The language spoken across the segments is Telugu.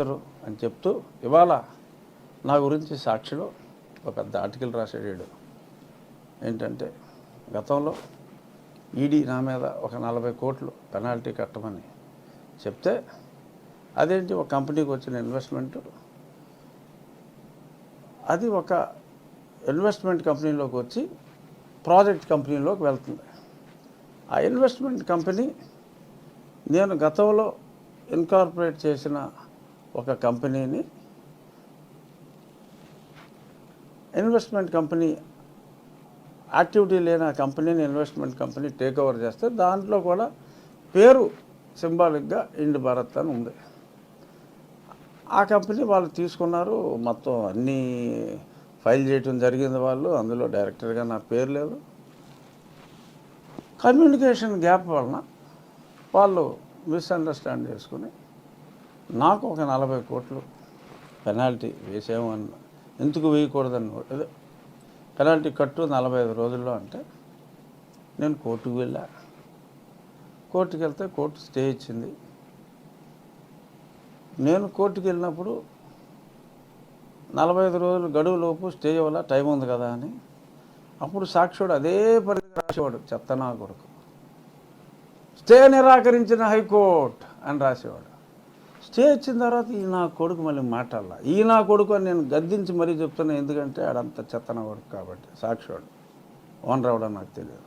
ఇద్దరు అని చెప్తూ ఇవాళ నా గురించి సాక్షిలో ఒక పెద్ద ఆర్టికల్ రాసాడు ఏంటంటే గతంలో ఈడీ నా మీద ఒక నలభై కోట్లు పెనాల్టీ కట్టమని చెప్తే అదేంటి ఒక కంపెనీకి వచ్చిన ఇన్వెస్ట్మెంట్? అది ఒక ఇన్వెస్ట్మెంట్ కంపెనీలోకి వచ్చి ప్రాజెక్ట్ కంపెనీలోకి వెళ్తుంది. ఆ ఇన్వెస్ట్మెంట్ కంపెనీ నేను గతంలో ఇన్కార్పొరేట్ చేసిన ఒక కంపెనీని ఇన్వెస్ట్మెంట్ కంపెనీ యాక్టివిటీ లేని ఆ కంపెనీని ఇన్వెస్ట్మెంట్ కంపెనీ టేక్ ఓవర్ చేస్తే దాంట్లో కూడా పేరు సింబాలిక్గా ఇండి భారత్ అని ఉంది. ఆ కంపెనీ వాళ్ళు తీసుకున్నారు మొత్తం అన్నీ ఫైల్ చేయటం జరిగింది వాళ్ళు అందులో డైరెక్టర్గా నా పేరు లేదు. కమ్యూనికేషన్ గ్యాప్ వలన వాళ్ళు మిస్అండర్స్టాండ్ చేసుకుని నాకు ఒక నలభై కోట్లు పెనాల్టీ వేసామని ఎందుకు వేయకూడదని? ఏదో పెనాల్టీ కట్టు నలభై ఐదు రోజుల్లో అంటే నేను కోర్టుకు వెళ్ళా. కోర్టుకు వెళ్తే కోర్టు స్టే ఇచ్చింది. నేను కోర్టుకు వెళ్ళినప్పుడు నలభై ఐదు రోజులు గడువులోపు స్టే వల్ల టైం ఉంది కదా అని. అప్పుడు సాక్షుడు అదే పరిధి రాసేవాడు చెత్తనా కొడుకు. స్టే నిరాకరించిన హైకోర్టు అని రాసేవాడు. స్టే ఇచ్చిన తర్వాత ఈ నా కొడుకు మళ్ళీ మాట్లాడాల. ఈ నా కొడుకు అని నేను గద్దించి మరీ చెప్తున్నా ఎందుకంటే ఆడంత చెత్తన కొడుకు కాబట్టి సాక్షివాడు ఓన్ రావడం నాకు తెలియదు.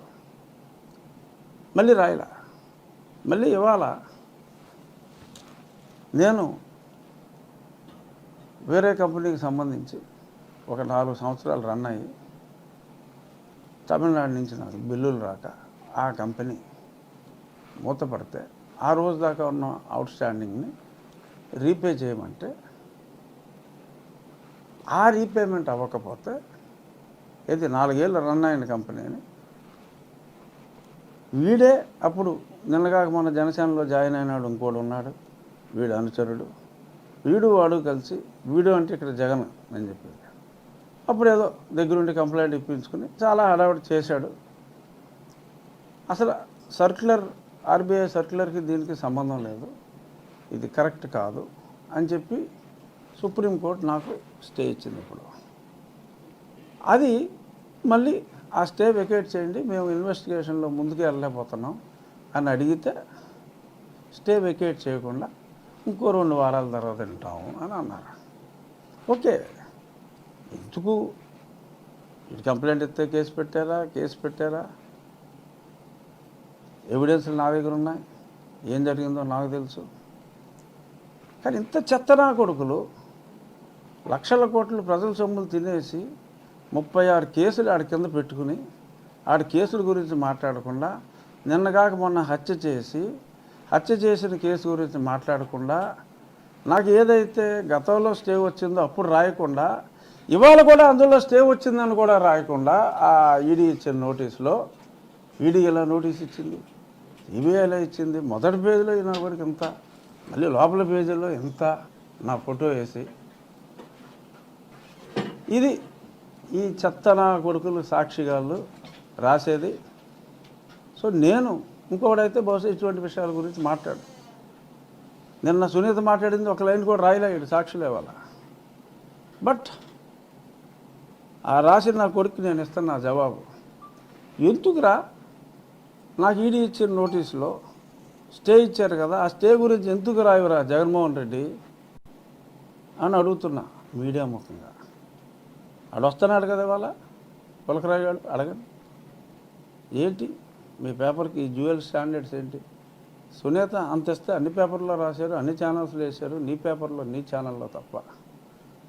మళ్ళీ రాయలా. మళ్ళీ ఇవాళ నేను వేరే కంపెనీకి సంబంధించి ఒక నాలుగు సంవత్సరాలు రన్ అయ్యి తమిళనాడు నుంచి నాకు బిల్లులు రాక ఆ కంపెనీ మూతపడితే ఆ రోజు దాకా ఉన్న అవుట్ స్టాండింగ్ని రీపే చేయమంటే ఆ రీపేమెంట్ అవ్వకపోతే ఇది నాలుగేళ్ళు రన్ అయిన కంపెనీని వీడే అప్పుడు నిన్నగాక మన జనసేనలో జాయిన్ అయినాడు ఇంకోడు ఉన్నాడు వీడు అనుచరుడు వీడు వాడు కలిసి వీడు అంటే ఇక్కడ జగన్ అని చెప్పేది అప్పుడు ఏదో దగ్గరుండి కంప్లైంట్ ఇప్పించుకుని చాలా హడావిడి చేశాడు. అసలు సర్క్యులర్ ఆర్బీఐ సర్క్యులర్కి దీనికి సంబంధం లేదు. ఇది కరెక్ట్ కాదు అని చెప్పి సుప్రీంకోర్టు నాకు స్టే ఇచ్చింది ఇప్పుడు. అది మళ్ళీ ఆ స్టే వెకేట్ చేయండి మేము ఇన్వెస్టిగేషన్లో ముందుకు వెళ్ళలేకపోతున్నాం అని అడిగితే స్టే వెకేట్ చేయకుండా ఇంకో రెండు వారాల తర్వాత తింటాము అని అన్నారు. ఓకే ఎందుకు? ఇటు కంప్లైంట్ ఇస్తే కేసు పెట్టారా? కేసు పెట్టారా? ఎవిడెన్స్లు నా దగ్గర ఉన్నాయి. ఏం జరిగిందో నాకు తెలుసు. కానీ ఇంత చెత్తనా కొడుకులు? లక్షల కోట్లు ప్రజల సొమ్ములు తినేసి ముప్పై ఆరు కేసులు ఆడి కింద పెట్టుకుని ఆడి కేసుల గురించి మాట్లాడకుండా నిన్నగాక మొన్న హత్య చేసి హత్య చేసిన కేసు గురించి మాట్లాడకుండా నాకు ఏదైతే గతంలో స్టే వచ్చిందో అప్పుడు రాయకుండా ఇవాళ కూడా అందులో స్టే వచ్చిందని కూడా రాయకుండా ఆ ఈడీ ఇచ్చిన నోటీసులో ఈడీ ఎలా నోటీస్ ఇచ్చింది? సిబిఐ ఎలా ఇచ్చింది? మొదటి పేజీలో నా వరకు ఇంత మళ్ళీ లోపల పేజీలో ఎంత నా ఫోటో వేసి. ఇది ఈ చెత్త నా కొడుకులు సాక్షిగాళ్ళు రాసేది. సో నేను ఇంకొకడైతే బహుశా ఇటువంటి విషయాల గురించి మాట్లాడు నిన్న సునీత మాట్లాడింది ఒక లైన్ కూడా రాయలేడు సాక్షులు ఇవాళ బట్ ఆ రాసిన నా కొడుకు నేను ఇస్తాను నా జవాబు ఎందుకురా? నాకు ఈడీ ఇచ్చిన నోటీసులో స్టే ఇచ్చారు కదా ఆ స్టే గురించి ఎందుకు రాయవరా జగన్మోహన్ రెడ్డి? అని అడుగుతున్నా మీడియా ముఖంగా. అడు వస్తున్నాడు కదా ఇవాళ? పులకరాయి గారు అడగండి. ఏంటి? మీ పేపర్కి ఈ జ్యువెల్ స్టాండర్డ్స్ ఏంటి? సునీత అంత ఇస్తే అన్ని పేపర్లో రాశారు అన్ని ఛానల్స్లో వేశారు నీ పేపర్లో నీ ఛానల్లో తప్ప.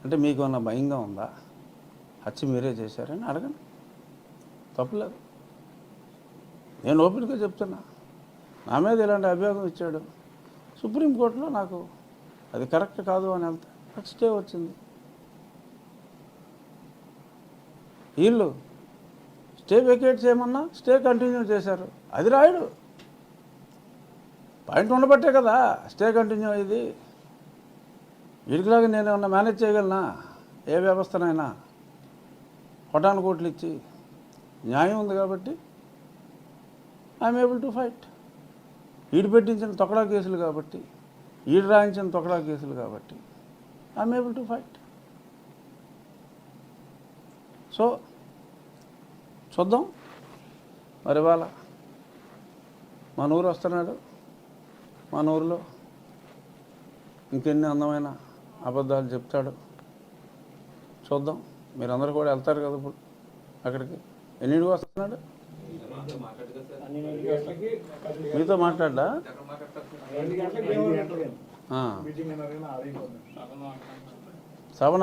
అంటే మీకు ఉన్న భయంగా ఉందా? హత్య మీరే చేశారని అడగండి. తప్పులేదు. నేను ఓపెన్గా చెప్తున్నా. నా మీద ఇలాంటి అభియోగం ఇచ్చాడు. సుప్రీంకోర్టులో నాకు అది కరెక్ట్ కాదు అని వెళ్తే నాకు స్టే వచ్చింది. వీళ్ళు స్టే వెకేట్ చేయమన్నా స్టే కంటిన్యూ చేశారు. అది రాయుడు. పాయింట్ ఉండబట్టే కదా స్టే కంటిన్యూ అయ్యింది. వీడికిలాగా నేను ఏమన్నా మేనేజ్ చేయగలనా? ఏ వ్యవస్థనైనా? కొటాను కోట్లు ఇచ్చి. న్యాయం ఉంది కాబట్టి ఐఎమ్ ఏబుల్ టు ఫైట్ ఈడు పెట్టించిన తొకడా కేసులు కాబట్టి ఈడు రాయించిన తొకడా కేసులు కాబట్టి I'm able to fight so చూద్దాం. మరి ఇవాళ మన ఊరు వస్తున్నాడు. మన ఊరిలో ఇంకెన్ని అందమైన అబద్ధాలు చెప్తాడు. చూద్దాం. మీరందరూ కూడా వెళ్తారు కదా ఇప్పుడు అక్కడికి. ఎన్నింటికి వస్తున్నాడు? మీతో మాట్లాడ్డా ఆ. సభ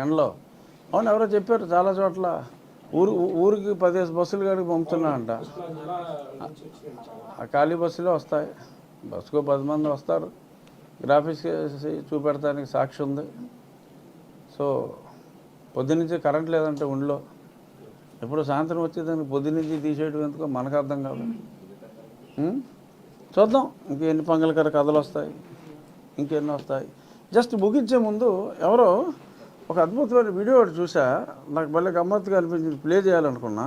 ఎండలో? అవును ఎవరో చెప్పారు చాలా చోట్ల. ఊరు ఊరికి పదిహేను బస్సులు కాడికి పంపుతున్నా అంట ఆ ఖాళీ బస్సులే వస్తాయి. బస్సుకు పది మంది వస్తారు. గ్రాఫిక్స్ చూపెడతానికి చూపెడటానికి సాక్షి ఉంది. సో పొద్దునుంచి కరెంట్ లేదంటే ఉండిలో. ఎప్పుడు సాయంత్రం వచ్చేదానికి పొద్దునుంచి తీసేయడం ఎందుకో మనకు అర్థం కాదు? చూద్దాం. ఇంకెన్ని పంగలకర కథలు వస్తాయి. ఇంకెన్ని వస్తాయి. జస్ట్ ముగించే ముందు ఎవరో ఒక అద్భుతమైన వీడియో ఒకటి చూసా. నాకు భలే గమ్మత్తుగా అనిపించింది. ప్లే చేయాలనుకున్నా.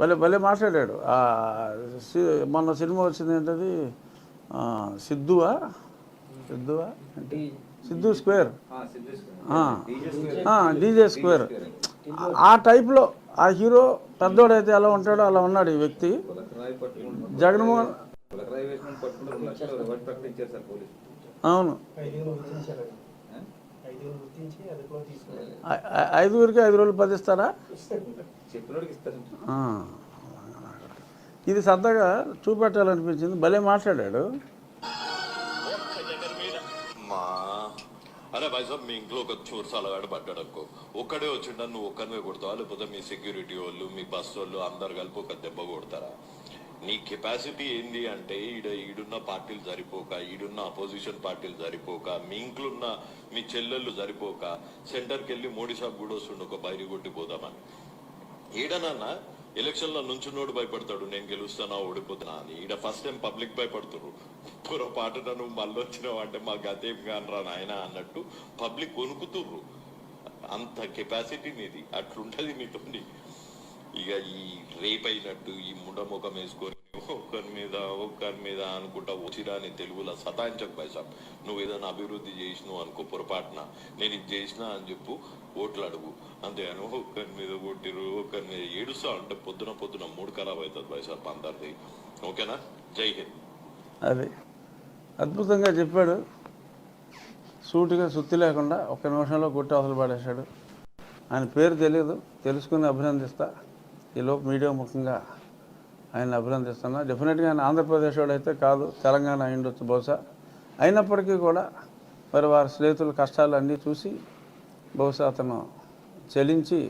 భలే భలే మాట్లాడాడు. మొన్న సినిమా వచ్చింది ఏంటది? సిద్ధువా? సిద్ధువా? ఏంటి? సిద్ధు స్క్వేర్. DJ square. ఆ టైప్లో ఆ హీరో పెద్దోడైతే ఎలా ఉంటాడో అలా ఉన్నాడు ఈ వ్యక్తి. జగన్మోహన్ అవును. ఐదుగురికి ఐదు రోజులు పదిస్తారా ఇది సరదాగా చూపెట్టాలనిపించింది. భలే మాట్లాడాడు. అరే భాయ్ సాబ్ మీ ఇంట్లో ఒక చోరు సలగాడు పడ్డాడు అనుకో. ఒక్కడే వచ్చిండ నువ్వు ఒక్కరివే కొడతావా? లేకపోతే మీ సెక్యూరిటీ వాళ్ళు మీ బస్ వాళ్ళు అందరు కలిపి ఒక దెబ్బ కొడతారా? నీ కెపాసిటీ ఏంది అంటే ఈడ ఈడున్న పార్టీలు సరిపోక ఈడున్న అపోజిషన్ పార్టీలు సరిపోక మీ ఇంట్లో ఉన్న మీ చెల్లెళ్ళు సరిపోక సెంటర్కి వెళ్ళి మోడీ షాప్ కూడా వస్తుండే ఒక బైరి కొట్టి పోదామని. ఎలక్షన్లో ఎలక్షన్లో నుంచున్నోడు భయపడతాడు నేను గెలుస్తానా ఓడిపోతున్నా అని. ఈడ ఫస్ట్ టైం పబ్లిక్ భయపడుతున్నారు పొరపాటున నువ్వు మళ్ళీ వచ్చినావు అంటే మా గతేం కానరా నాయన అన్నట్టు పబ్లిక్ వణుకుతుర్రు. అంత కెపాసిటీ నీది అట్లుంటది నీతోని. ఇక ఈ రేప్ అయినట్టు ఈ ముండముఖం వేసుకొని ఒకరి మీద ఒకరి మీద అనుకుంటా వచ్చిరాని తెలుగులో సతాయించక పైసాబ్ నువ్వు ఏదైనా అభివృద్ధి చేసినావు అనుకో పొరపాటున. నేను ఇది చేసినా అని చెప్పు ఓట్లు అడుగు. అంతేగాని ఒకరి మీద కొట్టిరు ఒకరి మీద ఏడుస్తా అంటే పొద్దున పొద్దున మూడు ఖరాబ్ అవుతుంది పైసాబ్ అందరిది ఓకేనా? జై హింద్. అది అద్భుతంగా చెప్పాడు. సూటిగా సుత్తి లేకుండా ఒక నిమిషంలో కొట్టి అసలు పడేశాడు. ఆయన పేరు తెలియదు తెలుసుకుని అభినందిస్తా. ఈలోపు మీడియా ముఖ్యంగా ఆయన అభినందిస్తున్నా. డెఫినెట్గా ఆయన ఆంధ్రప్రదేశ్ వాడైతే అయితే కాదు తెలంగాణ అయిండొచ్చు బహుశా. అయినప్పటికీ కూడా మరి వారి స్నేహితుల కష్టాలు అన్నీ చూసి బహుశా అతను చెలించి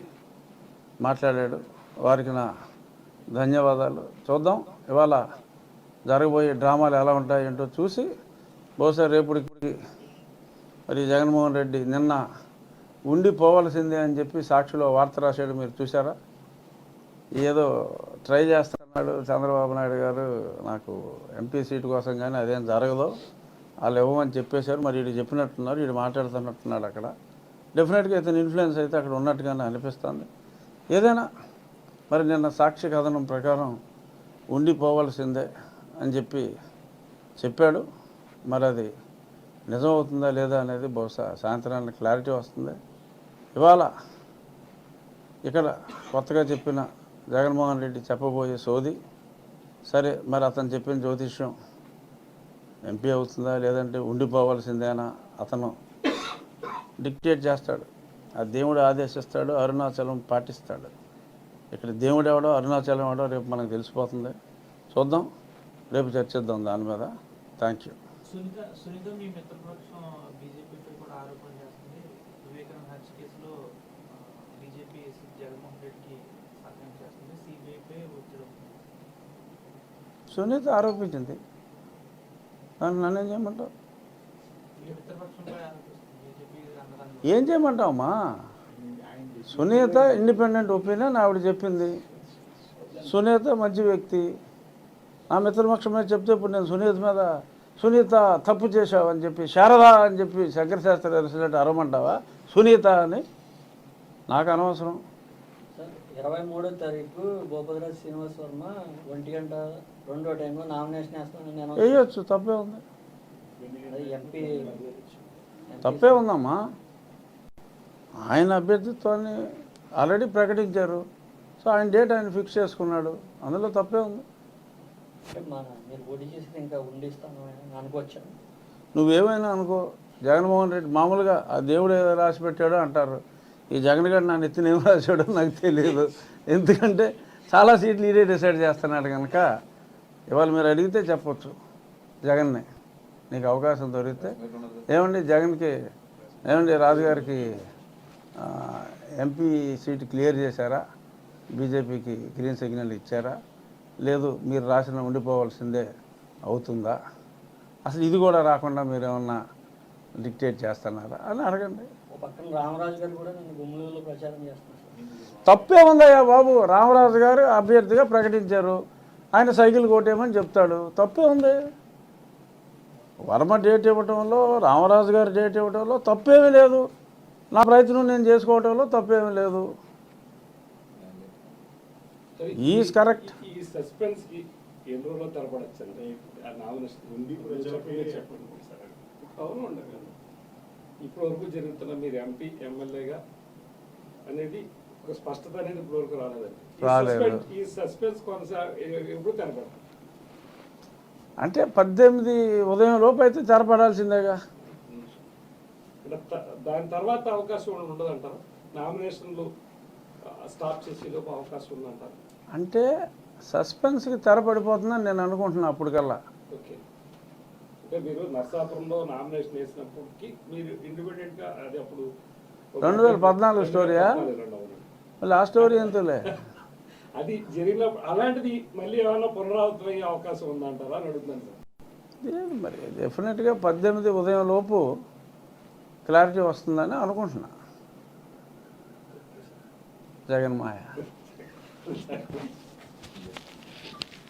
మాట్లాడాడు. వారికి నా ధన్యవాదాలు. చూద్దాం ఇవాళ జరగబోయే డ్రామాలు ఎలా ఉంటాయంటో చూసి బహుశా రేపుడికి మరి జగన్మోహన్ రెడ్డి నిన్న ఉండిపోవలసిందే అని చెప్పి సాక్షిలో వార్త రాశాడు మీరు చూసారా ఏదో ట్రై చేస్తున్నాడు చంద్రబాబు నాయుడు గారు నాకు ఎంపీ సీటు కోసం కానీ అదేం జరగదు. వాళ్ళు ఇవ్వమని చెప్పేశారు మరి వీడు చెప్పినట్టున్నారు వీడు మాట్లాడుతున్నట్టున్నాడు అక్కడ. డెఫినెట్గా ఇతని ఇన్ఫ్లుయెన్స్ అయితే అక్కడ ఉన్నట్టుగానే అనిపిస్తుంది. ఏదైనా మరి నిన్న సాక్షి కథనం ప్రకారం ఉండిపోవలసిందే అని చెప్పి చెప్పాడు. మరి అది నిజం అవుతుందా లేదా అనేది బహుశా సాయంత్రానికి క్లారిటీ వస్తుంది. ఇవాళ ఇక్కడ కొత్తగా చెప్పిన జగన్మోహన్ రెడ్డి చెప్పబోయే సోది. సరే మరి అతను చెప్పిన జ్యోతిష్యం ఎంపీ అవుతుందా లేదంటే ఉండిపోవాల్సిందేనా అతను డిక్టేట్ చేస్తాడు. ఆ దేవుడు ఆదేశిస్తాడు అరుణాచలం పాటిస్తాడు. ఇక్కడ దేవుడు ఎవడో అరుణాచలం ఎవడో రేపు మనకు తెలిసిపోతుంది. చూద్దాం రేపు చర్చిద్దాం దాని మీద. థ్యాంక్ యూ కేసులో బీజేపీ జగన్మోహన్ రెడ్డికి సునీత ఆరోపించింది. నన్నేం చేయమంటావు? ఏం చేయమంటావమ్మా? సునీత ఇండిపెండెంట్ ఒపీనియన్ ఆవిడ చెప్పింది. సునీత మంచి వ్యక్తి. నా మిత్రపక్షం మీద చెప్తే ఇప్పుడు నేను సునీత మీద సునీత తప్పు చేశావు అని చెప్పి శారదా అని చెప్పి శంకరశాస్త్రి అరిసినట్టు అరమంటావా సునీత అని నాకు అనవసరం. ఇరవై మూడో తారీఖు భూపతిరాజు శ్రీనివాస్ వర్మ ఒంటి గంట రెండో టైంలో నామినేషన్ వేస్తానని నేను వేయొచ్చు తప్పే ఉంది. ఎంపీ తప్పే ఉందమ్మా. ఆయన అభ్యర్థిత్వాన్ని ఆల్రెడీ ప్రకటించారు. సో ఆయన డేట్ ఆయన ఫిక్స్ చేసుకున్నాడు. అందులో తప్పే ఉంది. నువ్వేమైనా అనుకో. జగన్మోహన్ రెడ్డి మామూలుగా ఆ దేవుడు ఏదో రాసి పెట్టాడో అంటారు. ఈ జగన్ గారు నా నెత్తిన ఏం రాశాడో నాకు తెలియదు. ఎందుకంటే చాలా సీట్లు ఈడే డిసైడ్ చేస్తున్నాడు కనుక ఇవాళ మీరు అడిగితే చెప్పొచ్చు జగన్ని. నీకు అవకాశం దొరికితే. ఏమండి జగన్కి ఏమండి రాజుగారికి ఎంపీ సీట్ క్లియర్ చేశారా? బీజేపీకి గ్రీన్ సిగ్నల్ ఇచ్చారా? లేదు మీరు రాసిన ఉండిపోవాల్సిందే అవుతుందా? అసలు ఇది కూడా రాకుండా మీరు ఏమన్నా డిక్టేట్ చేస్తున్నారా? అని అడగండి. పక్కన రామరాజు గారు కూడా నన్ను గుమ్మలూరులో ప్రచారం చేస్తున్నారు తప్పే ఉందయ్యా బాబు. రామరాజు గారు అభ్యర్థిగా ప్రకటించారు. ఆయన సైకిల్ కొట్టేయమని చెప్తాడు. తప్పే ఉంది. వర్మ డేట్ ఇవ్వటంలో రామరాజు గారు డేట్ ఇవ్వటంలో తప్పేమీ లేదు. నా ప్రయత్నం నేను చేసుకోవటంలో తప్పేమీ లేదు. ఈజ్ కరెక్ట్ ఎన్ని అంటే నామినేషన్ ఉంది. చెప్పండి. చెప్పండి. సార్. అవును ఉండదు ఇప్పటి వరకు జరుగుతున్న మీరు ఎంపీ ఎమ్మెల్యేగా అనేది ఒక స్పష్టత అనేది ఇప్పటి వరకు రాలేదండి. ఈ. సస్పెన్స్- ఈ సస్పెన్స్ కొనసా ఎప్పుడు అంటే పద్దెనిమిది ఉదయం లోపు అయితే తెరపడాల్సిందేగా? దాని తర్వాత అవకాశం ఉండదు అంటారా నామినేషన్లు స్టాప్ చేసే లోపు అవకాశం ఉందంటారా? అంటే సస్పెన్స్కి తెరపడిపోతుందని నేను అనుకుంటున్నా అప్పటికల్లా. ఓకే. అంటే మీరు నర్సాపురంలో నామినేషన్ వేసినప్పటికి మీరు ఇండిపెండెంట్గా అది అప్పుడు రెండు వేల పద్నాలుగు స్టోరీయా? ఆ? స్టోరీ ఎంతలే? అది జరిగినప్పుడు అలాంటిది మళ్ళీ ఏమైనా పునరావృతం అయ్యే అవకాశం ఉందంటారా అని అడుగుతున్నాను సార్. లేదు మరి డెఫినెట్గా పద్దెనిమిది ఉదయం లోపు క్లారిటీ వస్తుందని అనుకుంటున్నా. జగన్ మాయ.